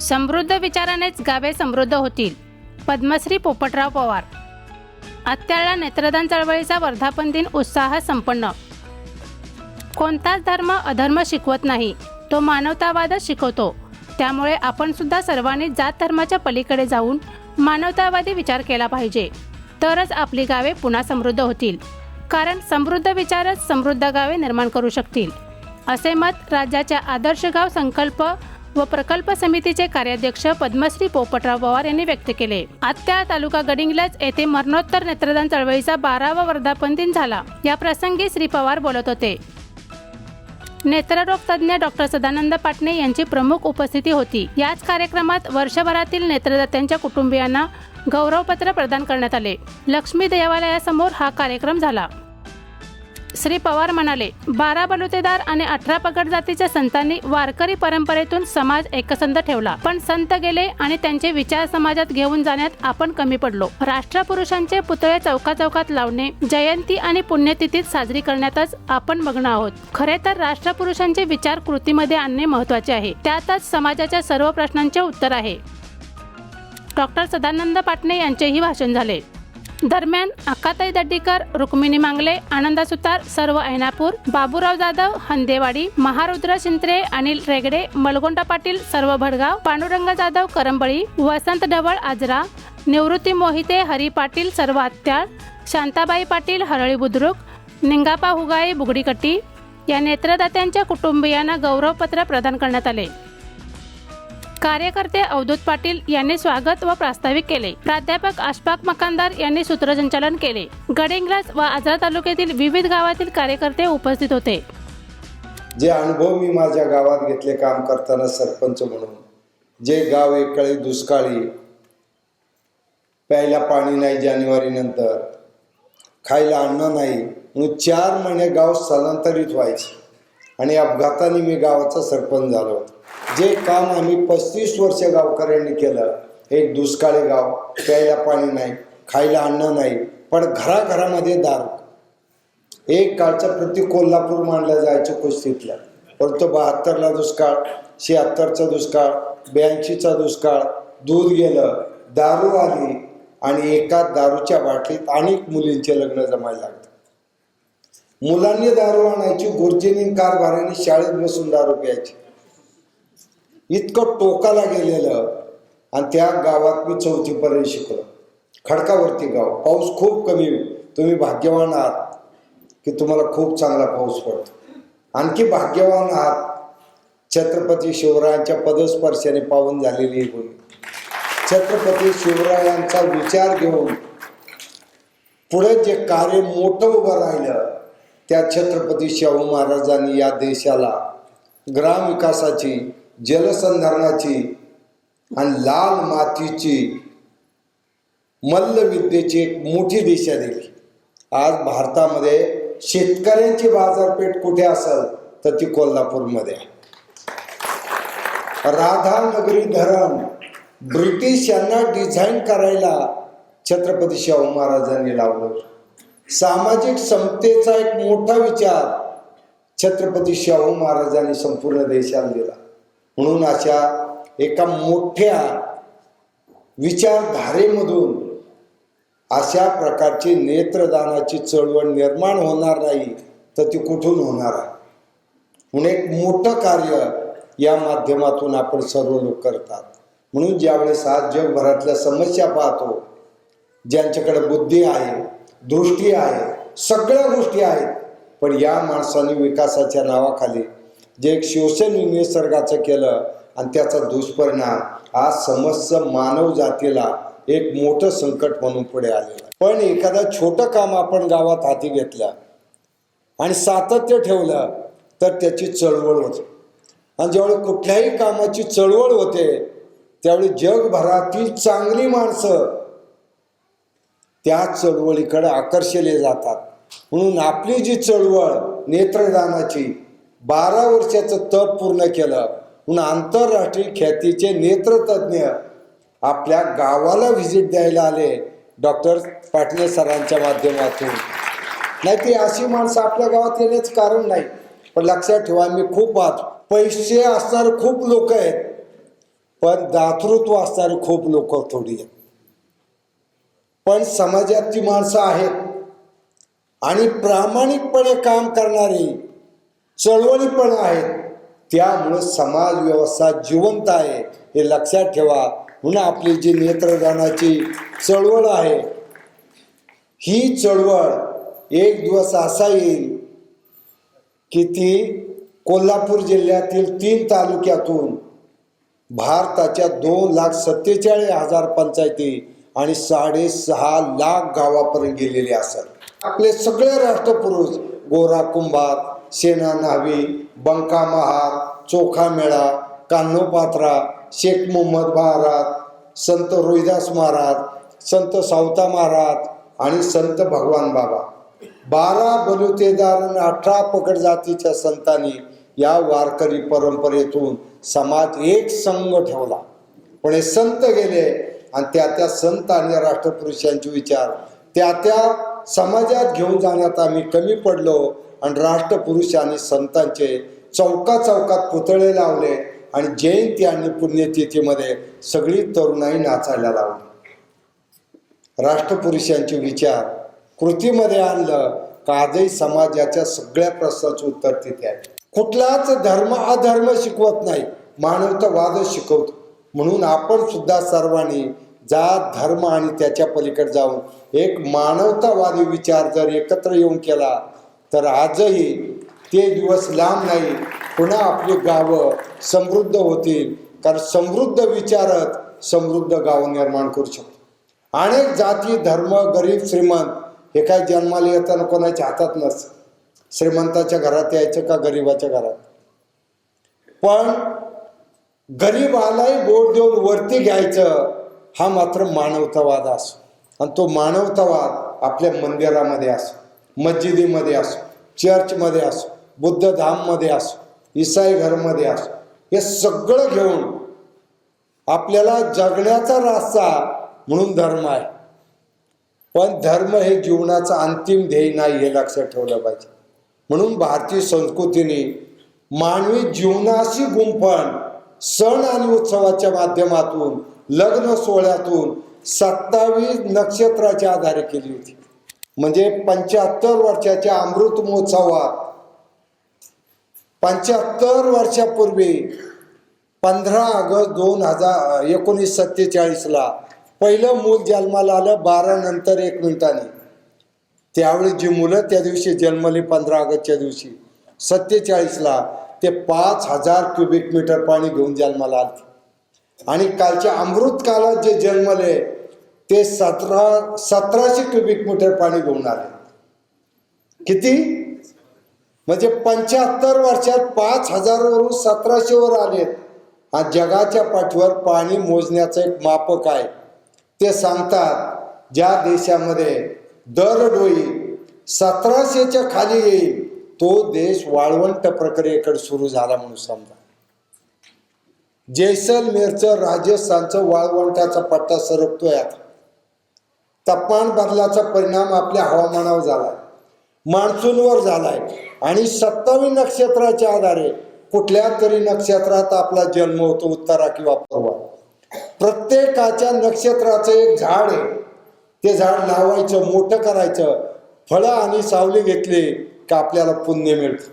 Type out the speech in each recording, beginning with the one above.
समृद्ध विचारानेच गावे समृद्ध होतील. पद्मश्री पोपटराव पवार. आत्याळला नेत्रदान चळवळीचा वर्धापन दिन उत्साह संपन्न. कोणताच धर्म अधर्म शिकवत नाही. तो मानवतावादच शिकवतो. त्यामुळे आपण सुद्धा सर्वांनी जात धर्माच्या पलीकडे जाऊन मानवतावादी विचार केला पाहिजे. तरच आपली गावे पुन्हा समृद्ध होतील. कारण समृद्ध विचारच समृद्ध गावे निर्माण करू शकतील. असे मत राज्याच्या आदर्श गाव संकल्प व प्रकल्प समितीचे कार्याध्यक्ष पद्मश्री पोपटराव पवार यांनी व्यक्त केले. आत्या तालुका गडिंग्लज येथे मरणोत्तर नेत्रदान चळवळीचा बारावा वर्धापन दिन झाला. या प्रसंगी श्री पवार बोलत होते. नेत्ररोग तज्ज्ञ डॉक्टर सदानंद पाटणे यांची प्रमुख उपस्थिती होती. याच कार्यक्रमात वर्षभरातील नेत्रदात्यांच्या कुटुंबियांना गौरवपत्र प्रदान करण्यात आले. लक्ष्मी देवालयासमोर हा कार्यक्रम झाला. श्री पवार म्हणाले बारा बलुतेदार आणि अठरा पगड जातीच्या संतांनी वारकरी परंपरेतून समाज एकसंध ठेवला. पण संत गेले आणि त्यांचे विचार समाजात घेऊन जाण्यात आपण कमी पडलो. राष्ट्रपुरुषांचे पुतळे चौका चौकात लावणे जयंती आणि पुण्यतिथीत साजरी करण्यातच आपण मग्न आहोत. खरे तर राष्ट्रपुरुषांचे विचार कृतीमध्ये आणणे महत्त्वाचे आहे. त्यातच समाजाच्या सर्व प्रश्नांचे उत्तर आहे. डॉक्टर सदानंद पाटणे यांचेही भाषण झाले. दरम्यान अक्काताई दड्डीकर रुक्मिणी मांगले आनंदा सुतार सर्व ऐनापूर बाबूराव जाधव हंदेवाडी महारुद्र शिंत्रे अनिल रेगडे मलगोंडा पाटील सर्व भडगाव पांडुरंग जाधव करंबळी वसंत ढवळ आजरा निवृत्ती मोहिते हरी पाटील सर्व आत्याळ शांताबाई पाटील हरळी बुद्रुक निंगापा हुगाई बुगडीकट्टी या नेत्रदात्यांच्या कुटुंबियांना गौरवपत्र प्रदान करण्यात आले. कार्यकर्ते अवधूत पाटील यांनी स्वागत व प्रास्ताविक केले. प्राध्यापक आशपाक मकानदार यांनी सूत्रसंचालन केले. गडेंग्लास व आजरा तालुक्यातील विविध गावातील कार्यकर्ते उपस्थित होते. जे अनुभव मी माझ्या गावात घेतले काम करताना सरपंच म्हणून जे गाव एकळी दुष्काळी प्यायला पाणी नाही जानेवारी नंतर खायला अन्न नाही म्हणून चार महिने गाव स्थलांतरित व्हायचे. आणि अपघाताने मी गावाचा सरपंच झालो होतो. जे काम आम्ही पस्तीस वर्ष गावकऱ्यांनी केलं एक दुष्काळी गाव प्यायला पाणी नाही खायला अन्न नाही पण घराघरामध्ये दारू. एक काळचा प्रति कोल्हापूर मानलं जायचं कुस्तीतलं परंतु बहात्तरला दुष्काळ शहात्तरचा दुष्काळ ब्याऐंशीचा दुष्काळ दूध गेलं दारू आली आणि एका दारूच्या बाटलीत अनेक मुलींचे लग्न जमायला लागतं मुलांनी दारू आणायची गुरुजींनी कारभाराने शाळेत बसून दारू प्यायची. इतकं टोकाला गेलेलं. आणि त्या गावात मी चौथीपर्यंत शिकलो. खडकावरती गाव. पाऊस खूप कमी. तुम्ही भाग्यवान आहात की तुम्हाला खूप चांगला पाऊस पडतो. आणखी भाग्यवान आहात. छत्रपती शिवरायांच्या पदस्पर्शाने पावन झालेली ही छत्रपती शिवरायांचा विचार घेऊन पुढे जे कार्य मोठं उभं राहिलं त्या छत्रपती शाहू महाराजांनी या देशाला ग्रामविकासाची जलसंधारणाची आणि लाल मातीची मल्लविद्येची एक मोठी दिशा दिली. आज भारतामध्ये शेतकऱ्यांची बाजारपेठ कुठे असेल तर ती कोल्हापूरमध्ये आहे. राधानगरी धरण ब्रिटिश यांना डिझाईन करायला छत्रपती शाहू महाराजांनी लावलं. सामाजिक समतेचा एक मोठा विचार छत्रपती शाहू महाराजांनी संपूर्ण देशाला दिला. म्हणून अशा एका मोठ्या विचारधारेमधून अशा प्रकारची नेत्रदानाची चळवळ निर्माण होणार नाही तर ती कुठून होणार आहे? म्हणून एक मोठं कार्य या माध्यमातून आपण सर्व लोक करतात. म्हणून ज्यावेळेस आज जगभरातल्या समस्या पाहतो ज्यांच्याकडे बुद्धी आहे दृष्टी आहे सगळ्या गोष्टी आहेत पण या माणसाने विकासाच्या नावाखाली जे एक शोषण निसर्गाचं केलं आणि त्याचा दुष्परिणाम आज समस्त मानव जातीला एक मोठं संकट म्हणून पुढे आलेलं आहे. पण एखादं छोटं काम आपण गावात हाती घेतलं आणि सातत्य ठेवलं तर त्याची चळवळ होते आणि ज्यावेळी कुठल्याही कामाची चळवळ होते त्यावेळी जगभरातील चांगली माणसं त्या चळवळीकडे आकर्षले जातात म्हणून आपली जी चळवळ नेत्रदानाची बारा वर्षाचं तप पूर्ण केलं. म्हणून आंतरराष्ट्रीय ख्यातीचे नेत्रतज्ञ आपल्या गावाला व्हिजिट द्यायला आले डॉक्टर पाटणे सरांच्या माध्यमातून. नाही ती अशी माणसं आपल्या गावात येण्याचं कारण नाही. पण लक्षात ठेवा मी खूप वाच पैसे असणारे खूप लोक आहेत. पण दातृत्व असणारे खूप लोक थोडी आहेत. पण समाजात ती माणसं आहेत. आणि प्रामाणिकपणे काम करणारी चळवळी पण आहेत. त्यामुळं समाज व्यवस्था जिवंत आहे हे लक्षात ठेवा. म्हणून आपली जी नेत्रदानाची चळवळ आहे ही चळवळ एक दिवस असा येईल की ती कोल्हापूर जिल्ह्यातील तीन तालुक्यातून भारताच्या दोन लाख सत्तेचाळीस हजार पंचायती आणि साडेसहा लाख गावापर्यंत गेलेली असत. आपले सगळे राष्ट्रपुरुष गोरा कुंभार सेना न्हावी बंका महार चोखा मेळा कान्होपात्रा शेख मोहम्मद महाराज संत रोहिदास महाराज संत सावता महाराज आणि संत भगवान बाबा. बारा बलुतेदार आणि अठरा पकड जातीच्या संतांनी या वारकरी परंपरेतून समाज एक संघ ठेवला. पण हे संत गेले आणि त्या त्या संत आणि राष्ट्रपुरुषांचे विचार त्या त्या समाजात घेऊन जाण्यात आम्ही कमी पडलो आणि राष्ट्रपुरुष आणि संतांचे चौका चौकात पुतळे लावले आणि जयंती आणि पुण्यतिथीमध्ये सगळी तरुणाई नाचायला लावली. राष्ट्रपुरुषांचे विचार कृतीमध्ये आणलं का आजही समाजाच्या सगळ्या प्रश्नाचं उत्तर तिथे आहे. कुठलाच धर्म अधर्म शिकवत नाही मानवतावादच शिकवतो. म्हणून आपण सुद्धा सर्वांनी जात धर्म आणि त्याच्या पलीकडे जाऊन एक मानवतावादी विचार जर एकत्र येऊन केला तर आजही ते दिवस लांब नाही पुन्हा आपली गावं समृद्ध होतील. कारण समृद्ध विचारत समृद्ध गावं निर्माण करू शकतो. अनेक जाती धर्म गरीब श्रीमंत हे काय जन्माला येताना कोणाच्या हातात नसतं. श्रीमंताच्या घरात यायचं का गरीबाच्या घरात? पण गरीबालाही बोट देऊन वरती घ्यायचं हा मात्र मानवतावाद असो आणि तो मानवतावाद आपल्या मंदिरामध्ये असो मस्जिदीमध्ये असो चर्चमध्ये असो बुद्ध धाममध्ये असो इसाई घरमध्ये असो हे सगळं घेऊन आपल्याला जगण्याचा रास्ता म्हणून धर्म आहे. पण धर्म हे जीवनाचं अंतिम ध्येय नाही हे लक्षात ठेवलं पाहिजे. म्हणून भारतीय संस्कृतीने मानवी जीवनाशी गुंफण सण आणि उत्सवाच्या माध्यमातून लग्न सोहळ्यातून सत्तावीस नक्षत्राच्या आधारे केली होती. म्हणजे पंच्याहत्तर वर्षाच्या अमृत महोत्सवात पंच्याहत्तर वर्षापूर्वी पंधरा ऑगस्ट दोन हजार एकोणीस सत्तेचाळीसला पहिलं मूल जन्माला आलं बारा नंतर एक मिनिटाने. त्यावेळी जी मुलं त्या दिवशी जन्मली पंधरा ऑगस्टच्या दिवशी. सत्तेचाळीसला ते पाच हजार क्युबिक मीटर पाणी घेऊन जन्माला आले. आणि कालच्या अमृत कालात जे जन्मले ते सतरा सतराशे क्युबिक मीटर पाणी घेऊन आले किती? म्हणजे पंच्याहत्तर वर्षात पाच हजारवरून सतराशेवर आलेत हा जगाच्या पाठीवर पाणी मोजण्याचं एक मापक आहे. ते सांगतात ज्या देशामध्ये दरडोई सतराशेच्या खाली येईल तो देश वाळवंट प्रक्रियेकडे सुरू झाला म्हणून समजा. जैसलमेरचं राजस्थानचं वाळवंटाचा पट्टा सरकतोय आता. तापमान बदलाचा परिणाम आपल्या हवामानावर झालाय. मान्सूनवर झालाय. आणि सत्तावी नक्षत्राच्या आधारे कुठल्या तरी नक्षत्रात आपला जन्म होतो उत्तरा किंवा पूर्वा. प्रत्येकाच्या नक्षत्राचं एक झाड आहे. ते झाड लावायचं मोठं करायचं फळं आणि सावली घेतली का आपल्याला पुण्य मिळतं.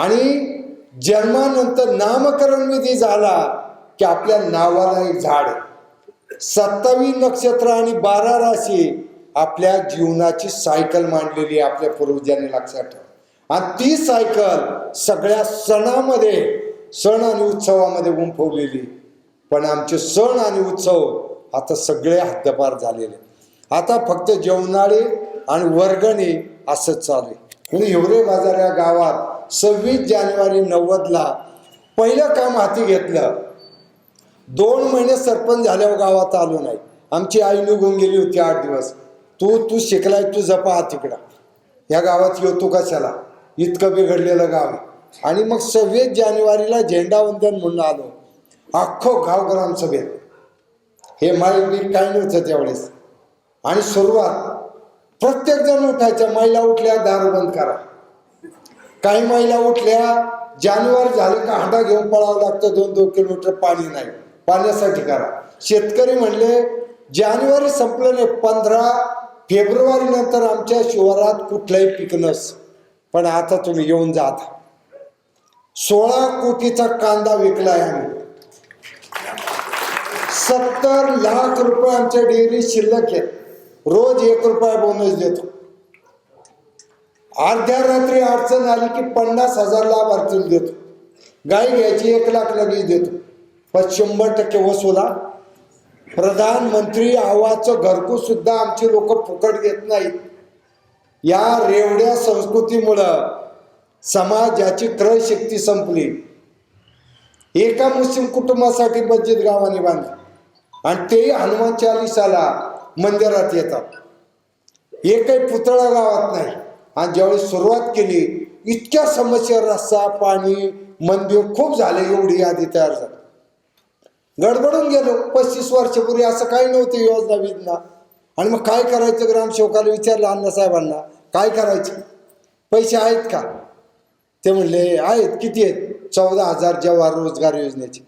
आणि जन्मानंतर नामकरण विधी झाला की आपल्या नावाला एक झाड आहे. सत्तावीस नक्षत्र आणि बारा राशी आपल्या जीवनाची सायकल मांडलेली आहे आपल्या पूर्वजांनी लक्षात ठेवा. आणि ती सायकल सगळ्या सणामध्ये सण आणि उत्सवामध्ये गुंफवलेली पण आमचे सण आणि उत्सव आता सगळे हद्दपार झालेले आता फक्त जेवणाळे आणि वर्गणी असंच चालू आहे. म्हणून हिवरे बाजार या गावात सव्वीस जानेवारी नव्वदला पहिलं काम हाती घेतलं. दोन महिने सरपंच झाल्यावर गावात आलो नाही. आमची आई निघून गेली होती आठ दिवस. तू तू शिकलाय तू जपा तिकडं. ह्या या गावात येतो कशाला? इतकं बिघडलेलं गाव आणि मग सव्वीस जानेवारीला झेंडावंदन म्हणून आलो. अख्खो गाव ग्रामसभेत. हे माळी काय नव्हतं त्यावेळेस. आणि सुरुवात प्रत्येक जण उठायच्या महिला उठल्या दारू बंद करा. काही महिला उठल्या जानेवारी झालं का हांडा घेऊन पळावं लागतं दोन दोन किलोमीटर पाणी नाही. पाण्यासाठी करा. शेतकरी म्हणले जानेवारी संपलं नाही पंधरा फेब्रुवारी नंतर आमच्या शिवारात कुठलंही पीक नस. पण आता तुम्ही येऊन जात सोळा कोटीचा कांदा विकलाय आम्ही. सत्तर लाख रुपये आमच्या डेअरी शिल्लक आहेत. रोज एक रुपया बोनस देतो. अर्ध्या रात्री अडचण आली की पन्नास हजार लाभार्थीला देतो. गाय घ्यायची एक लाख लगेच देतो. पण शंभर टक्के वसुला प्रधानमंत्री आवाजचं घरकुल सुद्धा आमची लोक फुकट घेत नाहीत. या रेवड्या संस्कृतीमुळं समाजाची क्रयशक्ती संपली. एका मुस्लिम कुटुंबासाठी मस्जिद गावाने बांधली. आणि तेही हनुमान चालिसाला मंदिरात येतात. एकही पुतळा गावात नाही. आणि ज्यावेळी सुरुवात केली इतक्या समस्या रस्ता पाणी मंदिर खूप झाले एवढी यादी तयार झाली. गडबडून गेलो. पस्तीस वर्षापूर्वी असं काही नव्हतं योजना विधना आणि मग काय करायचं ग्रामसेवकाला विचारलं अण्णासाहेबांना? काय करायचं? पैसे आहेत का? ते म्हणले आहेत. किती आहेत? चौदा हजार जवाहर रोजगार योजनेचे.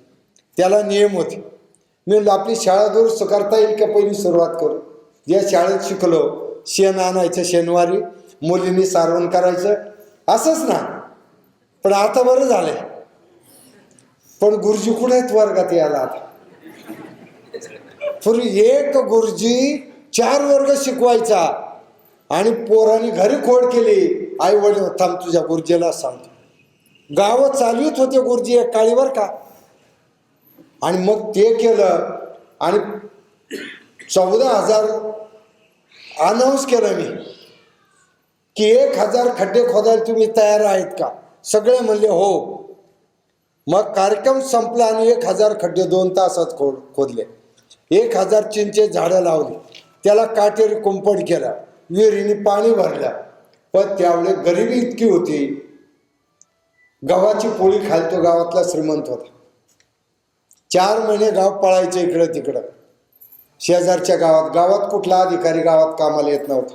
त्याला नियम होते. मी म्हणलं आपली शाळा दुरुस्त करता येईल का पहिली सुरुवात करू? या शाळेत शिकलो. शेण आणायचं शनिवारी मुलींनी सारवण करायचं. असंच ना. पण आता बरं झालंय. पण गुरुजी कुठे आहेत वर्गात यायला पूर्वी एक गुरुजी चार वर्ग शिकवायचा आणि पोरांनी घरी खोड केली. आई वडील थांब तुझ्या गुरुजीला सांगतो. गावं चालवीत होते गुरुजी एक काळीवर का? आणि मग ते केलं आणि चौदा हजार अनाऊन्स केलं मी की एक हजार खड्डे खोदायला तुम्ही तयार आहेत का? सगळे म्हणले हो. मग कार्यक्रम संपला आणि एक हजार खड्डे दोन तासात खोड खोदले. एक हजार चिंचे झाडं लावली. त्याला काटेरी कुंपण केला. विहिरीने पाणी भरलं. पण त्यावेळी गरिबी इतकी होती. गव्हाची पोळी खालतो गावातला श्रीमंत होता. चार महिने गाव पळायचे इकडं तिकडं. शेजारच्या गावात गावात कुठला अधिकारी गावात कामाला येत नव्हता.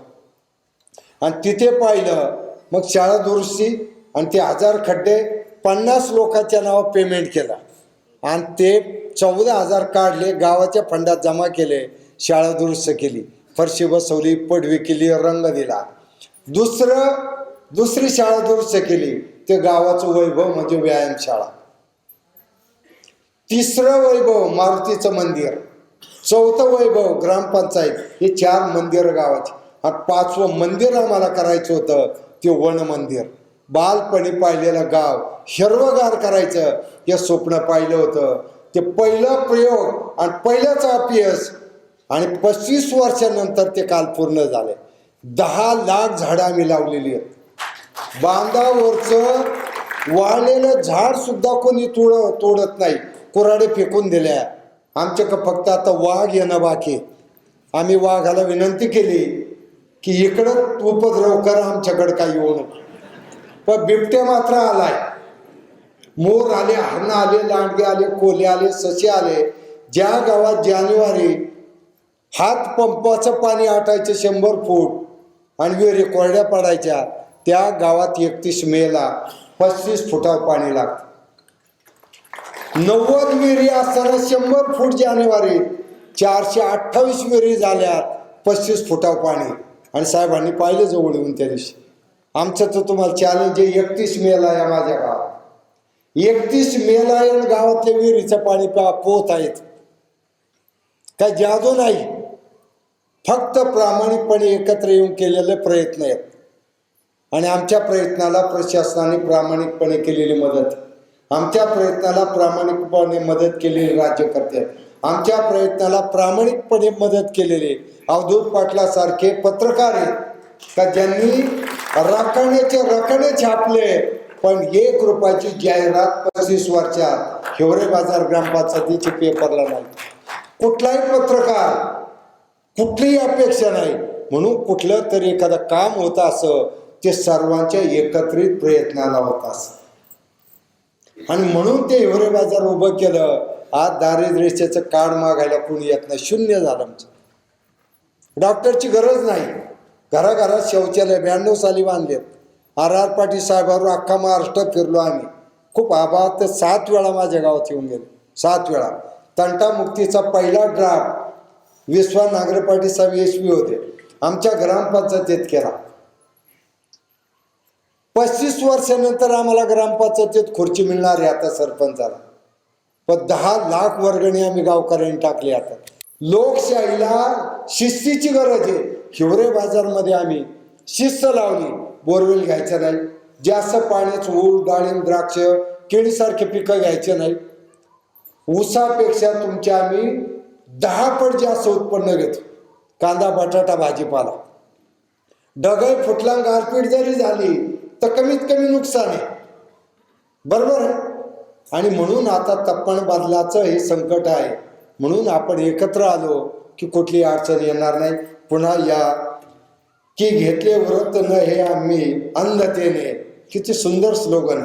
आणि तिथे पाहिलं मग शाळा दुरुस्ती आणि ते हजार खड्डे पन्नास लोकांच्या नावावर पेमेंट केला. आणि ते चौदा हजार काढले गावाच्या फंडात जमा केले शाळा दुरुस्त केली फरशी बसवली पडवी केली रंग दिला. दुसरं दुसरी शाळा दुरुस्त केली ते गावाचं वैभव म्हणजे व्यायामशाळा तिसरं वैभव मारुतीचं मंदिर. चौथं वैभव ग्रामपंचायत. हे चार मंदिरं गावाची. आणि पाचवं मंदिर आम्हाला करायचं होतं ते वन मंदिर बालपणी पाहिलेलं गाव हिरवगार करायचं. हे स्वप्न पाहिलं होतं. ते पहिलं प्रयोग आणि पहिलंच अपयश आणि पस्तीस वर्षानंतर ते काल पूर्ण झाले. दहा लाख झाडं आम्ही लावलेली आहेत. बांधावरचं वाळलेलं झाड सुद्धा कोणी तोड तोडत नाही. कुराडे फेकून दिल्या. आमच्याकडं फक्त आता वाघ येणं बाकी आम्ही वाघाला विनंती केली की इकडं उपद्रव कर आमच्याकडं काही येऊ नको. पण बिबट्या मात्र आलाय. मोर आले हरणं आले लांडगे आले कोले आले ससे आले. ज्या गावात जानेवारी हात पंपाचं पाणी आटायचं शंभर फूट आणि विहिरी कोरड्या पडायच्या त्या गावात एकतीस मेला पस्तीस फुटावर पाणी लागतं. नव्वद विहिरी असताना शंभर फूट जानेवारी चारशे अठ्ठावीस विहिरी झाल्या पस्तीस फुटावर पाणी. आणि साहेबांनी पाहिलं जवळ येऊन त्या दिवशी. आमचं तर तुम्हाला चॅलेंज आहे एकतीस मेला आहे माझ्या गावात. एकतीस मेला आहे गावातल्या विहिरीचं पाणी पोहत आहेत. काय जादू नाही. फक्त प्रामाणिकपणे एकत्र येऊन केलेले प्रयत्न आहेत. आणि आमच्या प्रयत्नाला प्रशासनाने प्रामाणिकपणे केलेली मदत. आमच्या प्रयत्नाला प्रामाणिकपणे मदत केलेली राज्यकर्ते आमच्या प्रयत्नाला प्रामाणिकपणे मदत केलेले अवधूत पाटलासारखे पत्रकार आहेत. का ज्यांनी राखण्याचे रखणे छापले. पण एक रुपयाची जाहिरात पस्तीस वर्षात हिवरे बाजार ग्रामपंचायतीचे पेपरला नाही. कुठलाही पत्रकार कुठलीही अपेक्षा नाही. म्हणून कुठलं तरी एखादं काम होतं असं ते सर्वांच्या एकत्रित प्रयत्नाला होत असं. आणि म्हणून ते हिवरे बाजार उभं केलं आज दारिद्र्याचं कार्ड मागायला कोणी येत नाही. शून्य झालं आमचं. डॉक्टरची गरज नाही. घराघरात शौचालय ब्याण्णव साली बांधलेत. आर आर पाटील साहेबांवर अख्खा महाराष्ट्र फिरलो आम्ही. खूप आभार तर सात वेळा माझ्या गावात येऊन गेले. सात वेळा. तंटामुक्तीचा पहिला ड्राफ्ट विश्वा नागरपाटी साहेब यशवी होते. आमच्या ग्रामपंचायतीत केला. पस्तीस वर्षानंतर आम्हाला ग्रामपंचायतीत खुर्ची मिळणार आहे आता सरपंचाला. पण दहा लाख वर्गणी आम्ही गावकऱ्यांनी टाकली आता. लोकशाहीला शिस्तीची गरज आहे. हिवरे बाजारमध्ये आम्ही शिस्त लावली बोरवेल घ्यायचं नाही. जास्त पाण्याचं ऊस डाळिंब द्राक्ष केळीसारखे पिकं घ्यायचे नाही. ऊसापेक्षा तुमच्या आम्ही दहा पट जास्त उत्पन्न घेतो. कांदा बटाटा भाजीपाला. ढगळ फुटला गारपीट जरी झाली तर कमीत कमी नुकसान आहे. बरोबर आहे? आणि म्हणून आता तप्पण बदलाचं हे संकट आहे. म्हणून आपण एकत्र आलो की कुठली अडचण येणार नाही. पुन्हा या की घेतले व्रत न हे आम्ही अंधतेने. किती सुंदर स्लोगन.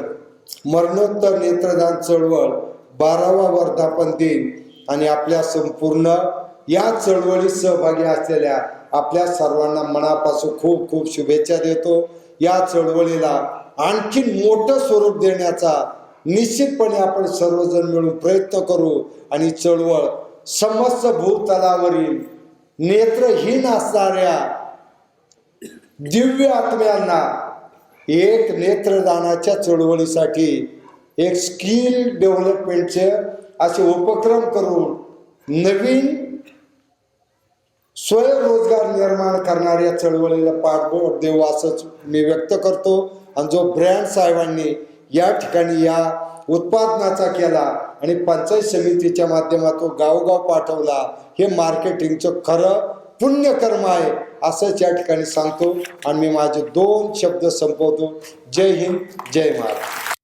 मरणोत्तर नेत्रदान चळवळ बारावा वर्धापन दिन आणि आपल्या संपूर्ण या चळवळीत सहभागी असलेल्या आपल्या सर्वांना मनापासून खूप खूप शुभेच्छा देतो. या चळवळीला आणखी मोठं स्वरूप देण्याचा निश्चितपणे आपण सर्वजण मिळून प्रयत्न करू आणि चळवळ समस्त भूतलावरील नेत्रहीन असणाऱ्या दिव्य आत्म्यांना एक नेत्रदानाच्या चळवळीसाठी एक स्किल डेव्हलपमेंटचे असे उपक्रम करून नवीन स्वयंरोजगार निर्माण करणाऱ्या चळवळीला पाठबळ देऊ असंच मी व्यक्त करतो. आणि जो ब्रँड साहेबांनी या ठिकाणी या उत्पादनाचा केला आणि पंचायत समितीच्या माध्यमातून गावोगाव पाठवला हे मार्केटिंगचं खरं पुण्यकर्म आहे असंच या ठिकाणी सांगतो. आणि मी माझे दोन शब्द संपवतो. जय हिंद जय महाराज